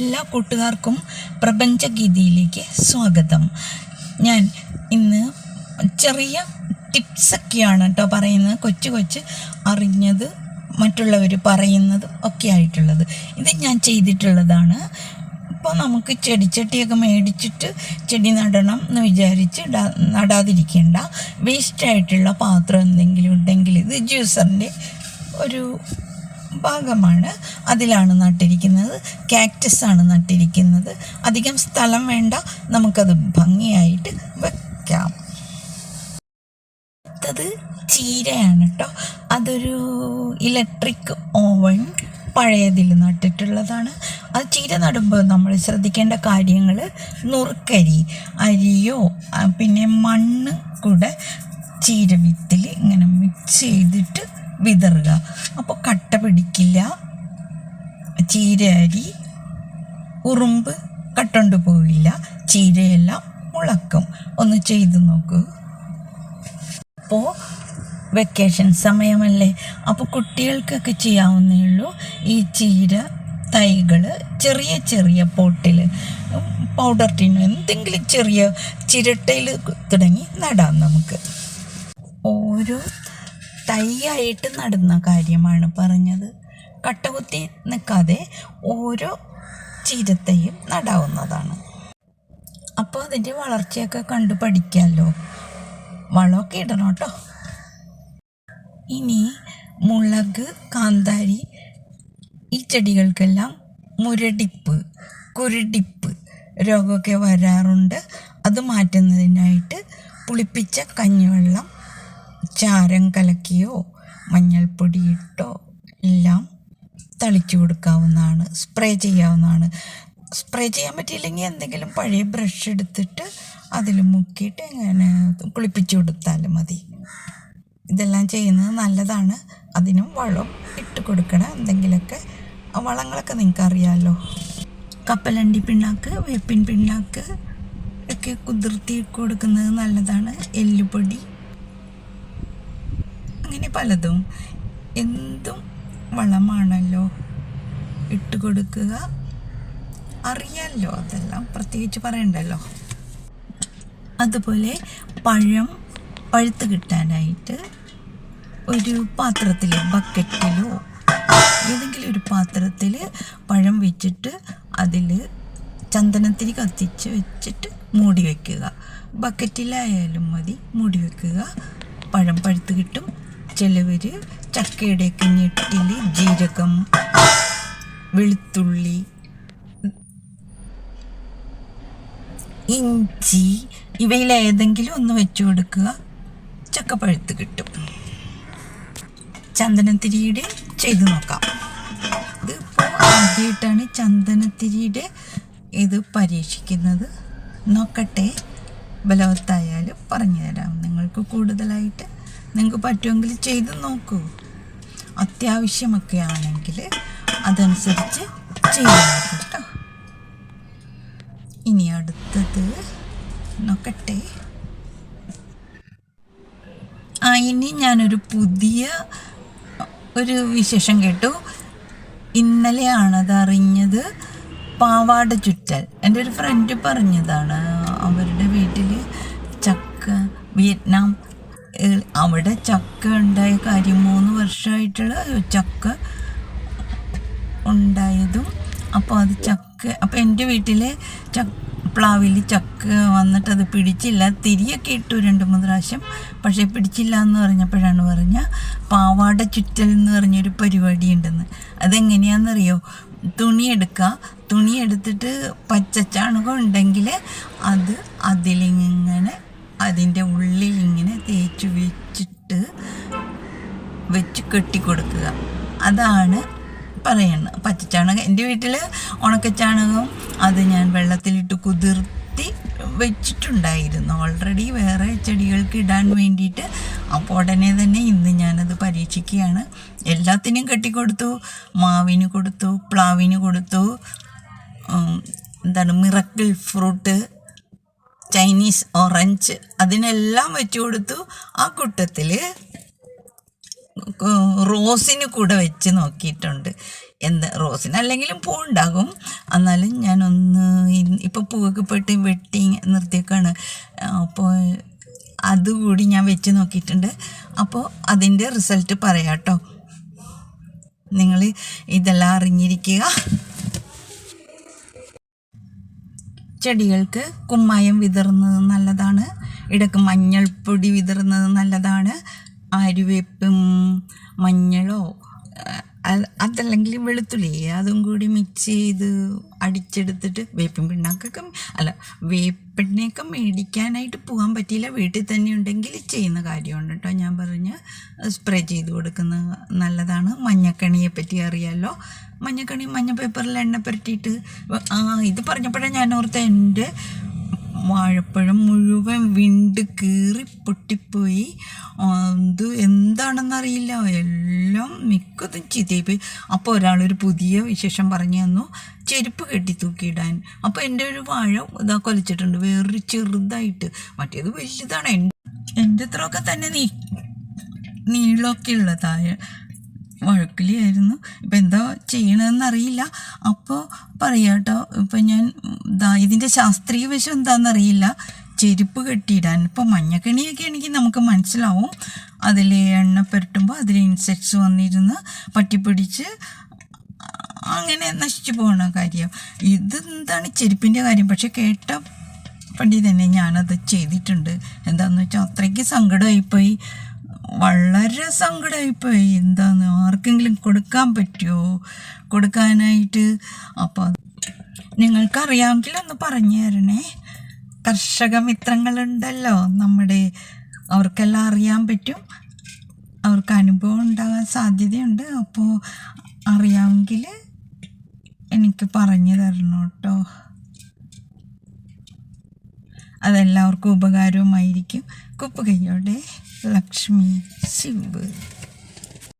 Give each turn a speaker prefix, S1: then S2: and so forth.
S1: എല്ലാ കൂട്ടുകാർക്കും പ്രപഞ്ചഗീതിയിലേക്ക് സ്വാഗതം. ഞാൻ ഇന്ന് ചെറിയ ടിപ്സൊക്കെയാണ് കേട്ടോ പറയുന്നത്. കൊച്ചു കൊച്ച് അറിഞ്ഞത് മറ്റുള്ളവർ പറയുന്നതും ഒക്കെ ആയിട്ടുള്ളത്. ഇത് ഞാൻ ചെയ്തിട്ടുള്ളതാണ്. ഇപ്പോൾ നമുക്ക് ചെടിച്ചട്ടിയൊക്കെ മേടിച്ചിട്ട് ചെടി നടണം എന്ന് വിചാരിച്ച് നടാതിരിക്കേണ്ട. വേസ്റ്റായിട്ടുള്ള പാത്രം എന്തെങ്കിലും ഉണ്ടെങ്കിൽ ഇത് ജ്യൂസറിന്റെ ഒരു ഭാഗമാണ് അതിലാണ് നട്ടിരിക്കുന്നത്. കാക്ടസ് ആണ് നട്ടിരിക്കുന്നത്. അധികം സ്ഥലം വേണ്ട. നമുക്കത് ഭംഗിയായിട്ട് വെക്കാം. അടുത്തത് ചീരയാണ് കേട്ടോ അതൊരു ഇലക്ട്രിക് ഓവൻ പഴയതിൽ നട്ടിട്ടുള്ളതാണ്. അത് ചീര നടുമ്പോൾ നമ്മൾ ശ്രദ്ധിക്കേണ്ട കാര്യങ്ങൾ നുറുക്കരി അരിയോ പിന്നെ മണ്ണ് കൂടെ ചീര വിത്തിൽ ഇങ്ങനെ മിക്സ് ചെയ്തിട്ട് വിതറുക. അപ്പോൾ കട്ട പിടിക്കില്ല. ചീര അരി ഉറുമ്പ് കട്ടുകൊണ്ട് പോവില്ല. ചീരയെല്ലാം മുളക്കും. ഒന്ന് ചെയ്തു നോക്കൂ. അപ്പോൾ വെക്കേഷൻ സമയമല്ലേ? അപ്പോൾ കുട്ടികൾക്കൊക്കെ ചെയ്യാവുന്നേ ഉള്ളൂ. ഈ ചീര തൈകൾ ചെറിയ ചെറിയ പോട്ടിൽ പൗഡർ ടീൻ എന്തെങ്കിലും ചെറിയ ചിരട്ടയിൽ തുടങ്ങി നടാം നമുക്ക്. ഓരോ തൈയായിട്ട് നടുന്ന കാര്യമാണ് പറഞ്ഞത്. കട്ടകുത്തി നിൽക്കാതെ ഓരോ ചീരത്തൈയും നടാവുന്നതാണ്. അപ്പോൾ അതിന്റെ വളർച്ചയൊക്കെ കണ്ടു പഠിക്കാമല്ലോ വളമൊക്കെ ഇടണം കേട്ടോ. ഇനി മുളക് കാന്താരി ഈ ചെടികൾക്കെല്ലാം മുരടിപ്പ് കുരുടിപ്പ് രോഗമൊക്കെ വരാറുണ്ട്. അത് മാറ്റുന്നതിനായിട്ട് പുളിപ്പിച്ച കഞ്ഞിവെള്ളം ചാരം കലക്കിയോ മഞ്ഞൾപ്പൊടിയിട്ടോ എല്ലാം തളിച്ചു കൊടുക്കാവുന്നതാണ് സ്പ്രേ ചെയ്യാവുന്നതാണ്. സ്പ്രേ ചെയ്യാൻ പറ്റിയില്ലെങ്കിൽ എന്തെങ്കിലും പഴയ ബ്രഷ് എടുത്തിട്ട് അതിൽ മുക്കിയിട്ട് ഇങ്ങനെ കുളിപ്പിച്ചു കൊടുത്താൽ മതി. ഇതെല്ലാം ചെയ്യുന്നത് നല്ലതാണ്. അതിനും വളം ഇട്ട് കൊടുക്കണം എന്തെങ്കിലുമൊക്കെ വളങ്ങളൊക്കെ നിങ്ങൾക്ക് അറിയാമല്ലോ കപ്പലണ്ടി പിണ്ണാക്ക് വേപ്പിൻ പിണ്ണാക്ക് ഒക്കെ കുതിർത്തി കൊടുക്കുന്നത് നല്ലതാണ്. എല്ലുപൊടി അങ്ങനെ പലതും എന്തും വളമാണല്ലോ ഇട്ട് കൊടുക്കുക. അറിയാമല്ലോ അതെല്ലാം. പ്രത്യേകിച്ച് പറയണ്ടല്ലോ. അതുപോലെ പഴം പഴുത്ത് കിട്ടാനായിട്ട് ഒരു പാത്രത്തിലോ ബക്കറ്റിലോ ഏതെങ്കിലും ഒരു പാത്രത്തിൽ പഴം വെച്ചിട്ട് അതിൽ ചന്ദനത്തിരി കത്തിച്ച് വെച്ചിട്ട് മൂടി വയ്ക്കുക ബക്കറ്റിലായാലും മതി മൂടി വെക്കുക. പഴം പഴുത്ത് കിട്ടും. ചിലവർ ചക്കയുടെയൊക്കെ ഞെട്ടിൽ ജീരകം വെളുത്തുള്ളി ഇഞ്ചി ഇവയിൽ ഏതെങ്കിലും ഒന്ന് വെച്ചു കൊടുക്കുക. ചക്ക പഴുത്ത് കിട്ടും. ചന്ദനത്തിരിയുടെ ചെയ്ത് നോക്കാം. ഇത് ആദ്യമായിട്ടാണ് ചന്ദനത്തിരിയുടെ ഇത് പരീക്ഷിക്കുന്നത്. നോക്കട്ടെ. ബലവത്തായാലും പറഞ്ഞു തരാം. നിങ്ങൾക്ക് കൂടുതലായിട്ട് നിങ്ങൾക്ക് പറ്റുമെങ്കിൽ ചെയ്ത് നോക്കൂ. അത്യാവശ്യമൊക്കെ ആണെങ്കിൽ അതനുസരിച്ച് ചെയ്യാം കേട്ടോ. ഇനി അടുത്തത് നോക്കട്ടെ. ആ ഇനി ഞാനൊരു പുതിയ ഒരു വിശേഷം കേട്ടു. ഇന്നലെയാണത് അറിഞ്ഞത് പാവാട ചുറ്റൽ. എന്റെ ഒരു ഫ്രണ്ട് പറഞ്ഞതാണ് അവരുടെ വീട്ടിൽ ചക്ക വിയറ്റ്നാം അവിടെ ചക്ക ഉണ്ടായ കാര്യം മൂന്ന് വർഷമായിട്ടുള്ള ചക്ക ഉണ്ടായതും അപ്പോൾ അത് ചക്ക അപ്പോൾ എന്റെ വീട്ടിലെ ചക്ക പ്ലാവിൽ ചക്ക വന്നിട്ട് അത് പിടിച്ചില്ല. തിരിയൊക്കെ ഇട്ടു രണ്ട് മൂന്ന് പ്രാവശ്യം. പക്ഷേ പിടിച്ചില്ല എന്ന് പറഞ്ഞപ്പോഴാണ് പറഞ്ഞ പാവാട ചുറ്റൽ എന്ന് പറഞ്ഞൊരു പരിപാടി ഉണ്ടെന്ന്. അതെങ്ങനെയാണെന്നറിയോ? തുണി എടുക്കുക. തുണി എടുത്തിട്ട് ഉണ്ടെങ്കിൽ അത് അതിലിങ്ങനെ അതിന്റെ ഉള്ളിൽ ഇങ്ങനെ തേച്ച് വെച്ചിട്ട് വെച്ച് കെട്ടിക്കൊടുക്കുക. അതാണ് പറയുന്നത്. പച്ചച്ചാണകം എന്റെ വീട്ടിൽ ഉണക്കച്ചാണകം അത് ഞാൻ വെള്ളത്തിലിട്ട് കുതിർത്തി വെച്ചിട്ടുണ്ടായിരുന്നു. ഓൾറെഡി വേറെ ചെടികൾക്ക് ഇടാൻ വേണ്ടിയിട്ട്. അപ്പോൾ ഉടനെ തന്നെ ഇന്ന് ഞാനത് പരീക്ഷിക്കുകയാണ്. എല്ലാത്തിനും കെട്ടിക്കൊടുത്തു. മാവിന് കൊടുത്തു പ്ലാവിന് കൊടുത്തു. എന്താണ് മിറക്കിൾ ഫ്രൂട്ട് ചൈനീസ് ഓറഞ്ച് അതിനെല്ലാം വെച്ചു കൊടുത്തു. ആ കൂട്ടത്തിൽ റോസിന് കൂടെ വെച്ച് നോക്കിയിട്ടുണ്ട്. എന്ത് റോസിനല്ലെങ്കിലും പൂ ഉണ്ടാകും എന്നാലും ഞാനൊന്ന് ഇപ്പോൾ പൂവൊക്കെ പെട്ട് വെട്ടി നിർത്തിയേക്കാണ്. അപ്പോൾ അതുകൂടി ഞാൻ വെച്ച് നോക്കിയിട്ടുണ്ട്. അപ്പോൾ അതിന്റെ റിസൾട്ട് പറയാം കേട്ടോ നിങ്ങൾ ഇതെല്ലാം അറിഞ്ഞിരിക്കുക. ചെടികൾക്ക് കുമ്മായം വിതറുന്നത് നല്ലതാണ്. ഇടയ്ക്ക് മഞ്ഞൾപ്പൊടി വിതറുന്നത് നല്ലതാണ്. അരുവേപ്പും മഞ്ഞളോ അതല്ലെങ്കിൽ വെളുത്തുള്ളി അതും കൂടി മിക്സ് ചെയ്ത് അടിച്ചെടുത്തിട്ട് വേപ്പിൻ പിണ്ണാക്കൊക്കെ അല്ല വേപ്പിണ്ണയൊക്കെ മേടിക്കാനായിട്ട് പോകാൻ പറ്റിയില്ല. വീട്ടിൽ തന്നെ ഉണ്ടെങ്കിൽ ചെയ്യുന്ന കാര്യമുണ്ട് കേട്ടോ. ഞാൻ പറഞ്ഞ് സ്പ്രേ ചെയ്ത് കൊടുക്കുന്നത് നല്ലതാണ്. മഞ്ഞക്കണിയെ പറ്റി അറിയാമല്ലോ മഞ്ഞക്കണി മഞ്ഞ പേപ്പറിൽ എണ്ണ പുരട്ടിയിട്ട് ആ ഇത് പറഞ്ഞപ്പോഴേ ഞാൻ ഓർത്ത എന്റെ വാഴപ്പഴം മുഴുവൻ വിണ്ട് കീറി പൊട്ടിപ്പോയി. ഇത് എന്താണെന്നറിയില്ല. എല്ലാം മിക്കതും ചീത്തയായിപ്പോയി. അപ്പോൾ ഒരാളൊരു പുതിയ വിശേഷം പറഞ്ഞു തന്നു. ചെരുപ്പ് കെട്ടി തൂക്കിയിടാൻ. അപ്പോൾ എന്റെ ഒരു വാഴ ഇതാ കൊലച്ചിട്ടുണ്ട് വേറൊരു ചെറുതായിട്ട്. മറ്റേത് വലുതാണ്. എന്റെ അത്രയൊക്കെ തന്നെ നീ നീളമൊക്കെ ഉള്ള താഴെ വഴക്കിലായിരുന്നു ഇപ്പം എന്താ ചെയ്യണമെന്ന് അറിയില്ല. അപ്പോൾ പറയാട്ടോ ഇപ്പം ഞാൻ ഇതാ ഇതിന്റെ ശാസ്ത്രീയ വശം എന്താണെന്നറിയില്ല ചെരുപ്പ് കെട്ടിയിടാൻ. ഇപ്പോൾ മഞ്ഞക്കണിയൊക്കെ ആണെങ്കിൽ നമുക്ക് മനസ്സിലാവും. അതിൽ എണ്ണ പുരട്ടുമ്പോൾ അതിൽ ഇൻസെക്ട്സ് വന്നിരുന്ന് പറ്റിപ്പിടിച്ച് അങ്ങനെ നശിച്ചു പോകുന്ന കാര്യം. ഇതെന്താണ് ചെരുപ്പിന്റെ കാര്യം? പക്ഷെ കേട്ട പണ്ടി തന്നെ ഞാനത് ചെയ്തിട്ടുണ്ട്. എന്താന്ന് വെച്ചാൽ അത്രയ്ക്ക് സങ്കടമായിപ്പോയി വളരെ സങ്കടമായിപ്പോയി എന്താണ് ആർക്കെങ്കിലും കൊടുക്കാൻ പറ്റുമോ കൊടുക്കാനായിട്ട്. അപ്പോൾ നിങ്ങൾക്കറിയാമെങ്കിൽ ഒന്ന് പറഞ്ഞു തരണേ. കർഷക മിത്രങ്ങളുണ്ടല്ലോ. നമ്മുടെ അവർക്കെല്ലാം അറിയാൻ പറ്റും. അവർക്ക് അനുഭവം ഉണ്ടാകാൻ സാധ്യതയുണ്ട്. അപ്പോൾ അറിയാമെങ്കിൽ എനിക്ക് പറഞ്ഞു തരണം കേട്ടോ. അതെല്ലാവർക്കും ഉപകാരവുമായിരിക്കും. കുപ്പ് ലക്ഷ്മി ശിവ്.